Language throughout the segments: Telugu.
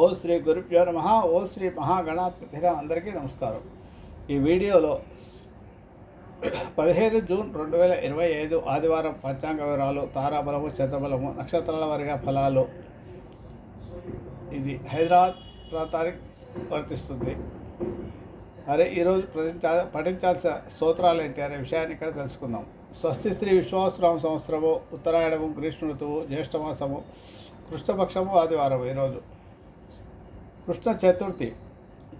ఓ శ్రీ గురుభ్యో నమ ఓ శ్రీ మహాగణాధిర అందరికీ నమస్కారం. ఈ వీడియోలో పదిహేను జూన్ రెండు వేల ఇరవై ఐదు ఆదివారం పంచాంగ వివరాలు తారాబలము చంద్రబలము నక్షత్రాల వారిగా ఫలాలు. ఇది హైదరాబాద్ ప్రాంతానికి వర్తిస్తుంది. అరే ఈరోజు ప్రతించా పఠించాల్సిన స్తోత్రాలు ఏంటి అనే విషయాన్ని ఇక్కడ తెలుసుకుందాం. స్వస్తి శ్రీ విశ్వాసరామ సంవత్సరము ఉత్తరాయణము గ్రీష్మ ఋతువు జ్యేష్ఠమాసము కృష్ణపక్షము ఆదివారం ఈరోజు. కృష్ణ చతుర్థి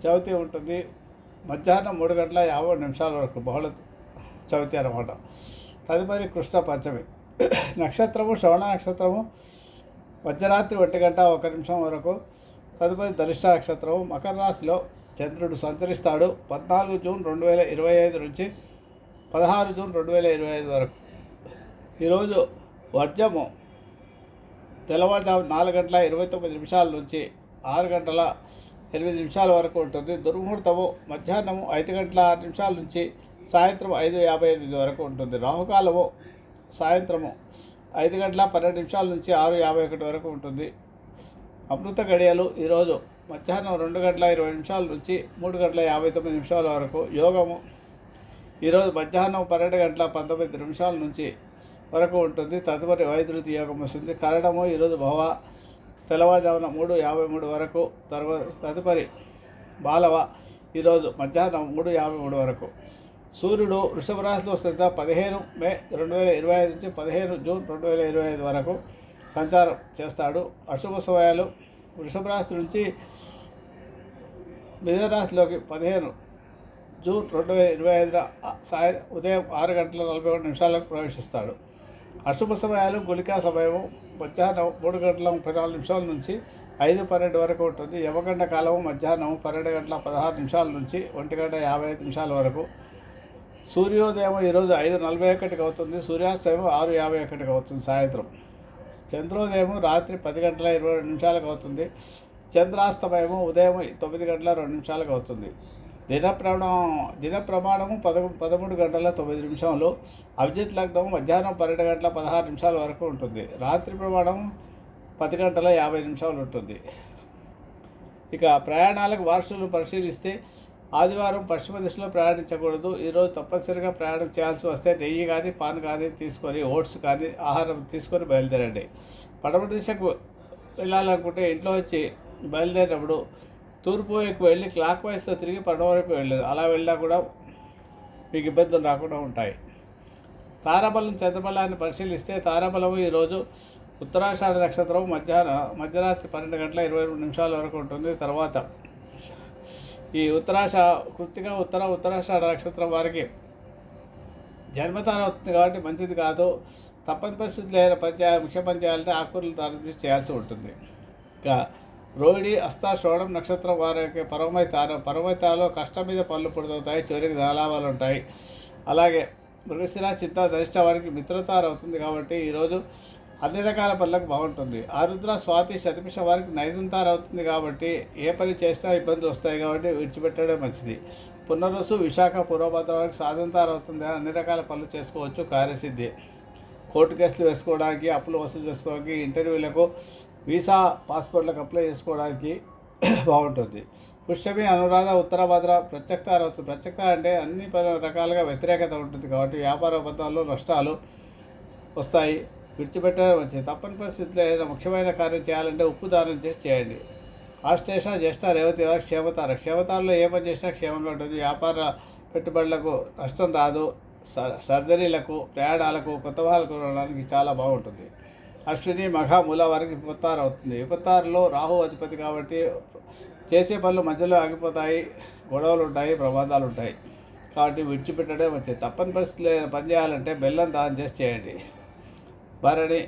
చవితి ఉంటుంది. మధ్యాహ్నం మూడు గంటల యాభై నిమిషాల వరకు బహుళ చవితి అనమాట తదుపరి కృష్ణ పంచమి. నక్షత్రము శ్రవణ నక్షత్రము మధ్యరాత్రి ఒంటి గంట ఒక నిమిషం వరకు. తదుపరి ధరిష్ట నక్షత్రము మకర రాశిలో చంద్రుడు సంచరిస్తాడు. పద్నాలుగు జూన్ రెండు వేల ఇరవై ఐదు నుంచి పదహారు జూన్ రెండు వేల ఇరవై ఐదు వరకు. ఈరోజు వర్జము తెల్లవారుజాము నాలుగు గంటల ఇరవై తొమ్మిది నిమిషాల నుంచి ఆరు గంటల ఎనిమిది నిమిషాల వరకు ఉంటుంది. దుర్ముహూర్తము మధ్యాహ్నము ఐదు గంటల ఆరు నిమిషాల నుంచి సాయంత్రం ఐదు యాభై ఎనిమిది వరకు ఉంటుంది. రాహుకాలము సాయంత్రము ఐదు గంటల పన్నెండు నిమిషాల నుంచి ఆరు యాభై ఒకటి వరకు ఉంటుంది. అమృత గడియలు ఈరోజు మధ్యాహ్నం రెండు గంటల ఇరవై నిమిషాల నుంచి మూడు గంటల యాభై తొమ్మిది నిమిషాల వరకు యోగము ఈరోజు మధ్యాహ్నం పన్నెండు గంటల పంతొమ్మిది నిమిషాల నుంచి వరకు ఉంటుంది. తదుపరి వైద్యుతి యోగం వస్తుంది కరణము ఈరోజు భవ తెల్లవారుజామున మూడు యాభై మూడు వరకు తర్వాత తదుపరి బాలవ ఈరోజు మధ్యాహ్నం మూడు యాభై మూడు వరకు. సూర్యుడు వృషభ రాశిలో స్థిత పదిహేను మే రెండు వేల ఇరవై ఐదు నుంచి పదిహేను జూన్ రెండు వేల ఇరవై ఐదు వరకు సంచారం చేస్తాడు. అశుభ సమయాలు వృషభ రాశి నుంచి మిథునరాశిలోకి పదిహేను జూన్ రెండు వేల ఇరవై ఐదున సాయ ఉదయం ఆరు గంటల నలభై ఒకటి నిమిషాలకు ప్రవేశిస్తాడు. అశుభ సమయాలు గుళికా సమయము మధ్యాహ్నం మూడు గంటల ముప్పై నాలుగు నిమిషాల నుంచి ఐదు పన్నెండు వరకు ఉంటుంది. యవగండ కాలం మధ్యాహ్నం పన్నెండు గంటల పదహారు నిమిషాల నుంచి ఒంటి గంట యాభై ఐదు నిమిషాల వరకు. సూర్యోదయం ఈరోజు ఐదు నలభై ఒకటికి అవుతుంది. సూర్యాస్తమయం ఆరు యాభై ఒకటికి అవుతుంది సాయంత్రం. చంద్రోదయం రాత్రి పది గంటల ఇరవై రెండు నిమిషాలకు అవుతుంది. చంద్రాస్తమయము ఉదయం తొమ్మిది గంటల రెండు నిమిషాలకు అవుతుంది. దిన ప్రమాణం దిన ప్రమాణము పదకొ పదమూడు గంటల తొమ్మిది నిమిషాలు అభిజిత్ లగ్నం మధ్యాహ్నం పన్నెండు గంటల పదహారు నిమిషాల వరకు ఉంటుంది. రాత్రి ప్రమాణం పది గంటల యాభై నిమిషాలు ఉంటుంది. ఇక ప్రయాణాలకు వార్షులను పరిశీలిస్తే ఆదివారం పశ్చిమ దిశలో ప్రయాణించకూడదు. ఈరోజు తప్పనిసరిగా ప్రయాణం చేయాల్సి వస్తే నెయ్యి కానీ పాన్ కానీ తీసుకొని ఓట్స్ కానీ ఆహారం తీసుకొని బయలుదేరండి. పడమటి దిశకు వెళ్ళాలనుకుంటే ఇంట్లో వచ్చి బయలుదేరినప్పుడు తూర్పు వైపు వెళ్ళి క్లాక్ వైస్తో తిరిగి పడవ వైపు వెళ్ళారు. అలా వెళ్ళినా కూడా మీకు ఇబ్బందులు రాకుండా ఉంటాయి. తారాబలం చంద్రబలాన్ని పరిశీలిస్తే తారాబలము ఈరోజు ఉత్తరాషాఢ నక్షత్రం మధ్యాహ్నం మధ్యరాత్రి పన్నెండు గంటల ఇరవై రెండు నిమిషాల వరకు ఉంటుంది. తర్వాత ఈ ఉత్తరాష కృత్తిగా ఉత్తర ఉత్తరాషాఢ నక్షత్రం వారికి జన్మతార అవుతుంది కాబట్టి మంచిది కాదు. తప్పని పరిస్థితులు లేని పంచాయ ముఖ్య పంచాయాలంటే చేయాలంటే ఆకుకూరలు తరలి చేయాల్సి ఉంటుంది. ఇంకా రోహిణి అస్తా షోడం నక్షత్రం వారికి పరమై తారో పరమైతాలో కష్టం మీద పళ్ళు పుడుతుంటాయి చివరికి ధనలాభాలు ఉంటాయి. అలాగే మృగశిర చింత ధనిష్ట వారికి మిత్రతారవుతుంది కాబట్టి ఈరోజు అన్ని రకాల పనులకు బాగుంటుంది. ఆరుద్ర స్వాతి శతపిష వారికి నైదుంతారు అవుతుంది కాబట్టి ఏ పని చేసినా ఇబ్బందులు వస్తాయి కాబట్టి విడిచిపెట్టడం మంచిది. పునరుసు విశాఖ పూర్వభద్ర వారికి సాధంతారు అవుతుంది అన్ని రకాల పనులు చేసుకోవచ్చు కార్యసిద్ధి. కోర్టు కేసులు వేసుకోవడానికి అప్పులు వసూలు చేసుకోవడానికి ఇంటర్వ్యూలకు వీసా పాస్పోర్ట్లకు అప్లై చేసుకోవడానికి బాగుంటుంది. పుష్యమి అనురాధ ఉత్తరాభద్ర ప్రత్యక్తార అవుతుంది ప్రత్యక్త అంటే అన్ని ప- రకాలుగా వ్యతిరేకత ఉంటుంది కాబట్టి వ్యాపార ఒప్పందాల్లో నష్టాలు వస్తాయి. విడిచిపెట్టడం మంచిది. తప్పని పరిస్థితుల్లో ఏదైనా ముఖ్యమైన కార్యం చేయాలంటే ఉప్పు దానం చేసి చేయండి. ఆశ్లేష జ్యేష్ఠ రేవతి వారి క్షేమతార? క్షేమతారలో ఏ పని చేసినా క్షేమంగా ఉంటుంది. వ్యాపార పెట్టుబడులకు నష్టం రాదు. సర్- సర్జరీలకు ప్రయాణాలకు కొత్త వాళ్ళకు చాలా బాగుంటుంది. అశ్విని మఘ మూల వారికి విపత్తారు అవుతుంది. విపత్తారులో రాహు అధిపతి కాబట్టి చేసే పనులు మధ్యలో ఆగిపోతాయి గొడవలు ఉంటాయి ప్రమాదాలు ఉంటాయి. కాబట్టి విడిచిపెట్టడే మంచిది. తప్పని పరిస్థితులు పని చేయాలంటే బెల్లం దానం చేసి చేయండి. భరణి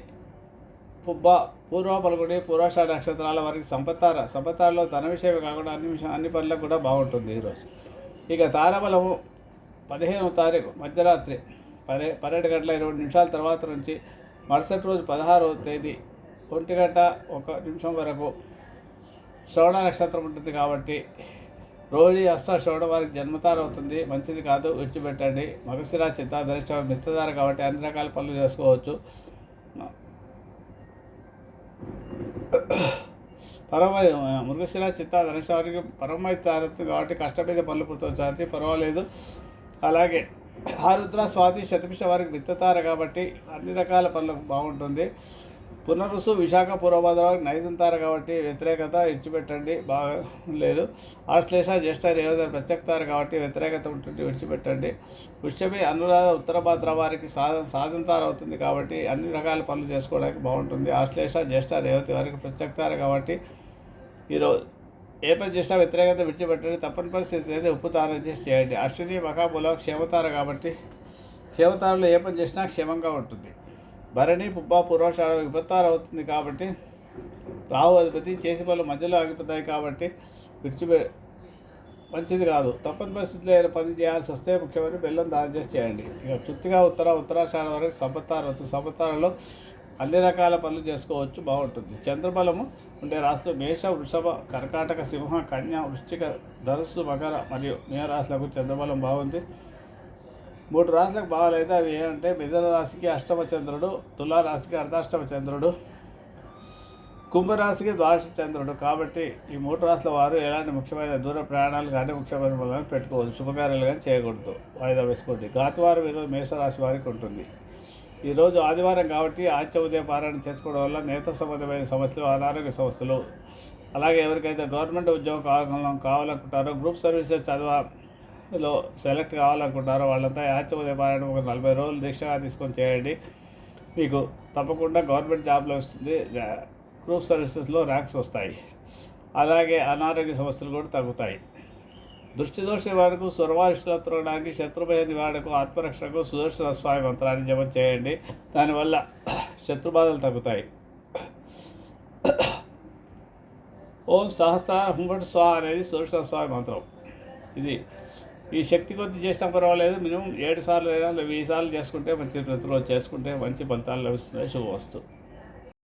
పుబ్బ పూర్వ పలుకుడి పూర్వాష నక్షత్రాల వారికి సంపత్తార. సంపత్తారలో ధన విషయమే కాకుండా అన్ని విషయం అన్ని పనులకు కూడా బాగుంటుంది ఈరోజు ఇక తారబలము పదిహేనవ తారీఖు మధ్యరాత్రి పదే పన్నెండు గంటల ఇరవై నిమిషాల తర్వాత నుంచి మరుసటి రోజు పదహారవ తేదీ ఒంటి గంట ఒక నిమిషం వరకు శ్రవణ నక్షత్రం ఉంటుంది కాబట్టి రోజు అస్స శ్రవణ వారికి జన్మతార అవుతుంది. మంచిది కాదు విడిచిపెట్టండి. మగశిర చిత్త ధరిష్ట మిత్రధార కాబట్టి అన్ని రకాల పనులు చేసుకోవచ్చు. పరమ మృగశిర చిత్త ధనుష వారికి కాబట్టి కష్టమైన మీద పనులు పుట్టుకొచ్చారు పర్వాలేదు. అలాగే ఆరుద్ర స్వాతి శతభిష వారికి విత్తతార కాబట్టి అన్ని రకాల పనులకు బాగుంటుంది. పునరుసు విశాఖ పూర్వభద్ర నైదుంతారు కాబట్టి వ్యతిరేకత ఇచ్చిపెట్టండి బాగా లేదు. ఆశ్లేష జ్యేష్ఠ రేవదర్ ప్రత్యక్తారు కాబట్టి వ్యతిరేకత ఉంటుంది. విడిచిపెట్టండి. పుష్యమి అనురాధ ఉత్తర భాద్ర వారికి సాధ సాధంతారు అవుతుంది కాబట్టి అన్ని రకాల పనులు చేసుకోవడానికి బాగుంటుంది. ఆశ్లేష జ్యేష్ఠ రేవతి వారికి ప్రత్యక్తారు కాబట్టి ఈరోజు ఏ పని చేసినా వ్యతిరేకత విడిచిపెట్టండి. తప్పని పరిస్థితి అయితే ఉప్పుతారం చేసి చేయండి. అశ్విని మహాబుల క్షేమతార కాబట్టి క్షేమతారలో ఏ పని చేసినా క్షేమంగా ఉంటుంది. భరణి పుబ్బ పూర్వషాఢ విపత్తారు అవుతుంది కాబట్టి రాహు అధిపతి చేసి పనులు మధ్యలో ఆగిపోతాయి కాబట్టి విడిచిపె మంచిది కాదు. తప్పని పరిస్థితిలో ఏదైనా పని చేయాల్సి వస్తే ముఖ్యమైన బెల్లం దానం చేసి చేయండి. ఇక చుత్తిగా ఉత్తర ఉత్తరాషాఢ వరకు సంపత్తారు అవుతుంది సంపత్తారలో అన్ని రకాల పనులు చేసుకోవచ్చు. బాగుంటుంది. చంద్రబలము ఉండే రాశులు మేష వృషభ కర్కాటక సింహ కన్య వృశ్చిక ధనుస్సు మకర మరియు మీన చంద్రబలం బాగుంది. మూడు రాశులకు బాగాలైతే అవి ఏంటంటే మిథున రాశికి అష్టమ చంద్రుడు తులారాశికి అర్ధాష్టమ చంద్రుడు కుంభరాశికి ద్వాదశ చంద్రుడు. కాబట్టి ఈ మూడు రాశుల వారు ఎలాంటి ముఖ్యమైన దూర ప్రయాణాలు కానీ ముఖ్యమైన పెట్టుకోవచ్చు శుభకార్యాలు కానీ చేయకూడదు. వాయిదా వేసుకోండి. గాతవారం ఈరోజు మేషరాశి వారికి ఉంటుంది. ఈరోజు ఆదివారం కాబట్టి ఆచ ఉదయ పారాయణ చేసుకోవడం వల్ల నేత సంబంధమైన సమస్యలు అనారోగ్య సమస్యలు అలాగే ఎవరికైతే గవర్నమెంట్ ఉద్యోగం కావాల కావాలనుకుంటారో గ్రూప్ సర్వీసెస్ చదవలో సెలెక్ట్ కావాలనుకుంటారో వాళ్ళంతా ఆచ ఉదయ పారాయణ ఒక నలభై రోజులు దీక్షగా తీసుకొని చేయండి. మీకు తప్పకుండా గవర్నమెంట్ జాబ్లో వస్తుంది. గ్రూప్ సర్వీసెస్లో ర్యాంక్స్ వస్తాయి. అలాగే అనారోగ్య సమస్యలు కూడా తగ్గుతాయి. దృష్టి దోష నివారణకు సురవారిష్టుల త్రోగడానికి శత్రుభయ నివారణకు ఆత్మరక్షణకు సుదర్శన స్వామి మంత్రాన్ని జపం చేయండి. దానివల్ల శత్రుబాధలు తగ్గుతాయి. ఓం సహస్ర హుంగట్ స్వా అనేది సుదర్శన స్వామి మంత్రం. ఇది ఈ శక్తి కొద్ది చేసినా పర్వాలేదు. మినిమం ఏడు సార్లు అయినా వెయ్యి సార్లు చేసుకుంటే మంచి ప్రతిరోజు చేసుకుంటే మంచి ఫలితాలు లభిస్తున్నాయి. శుభవస్తు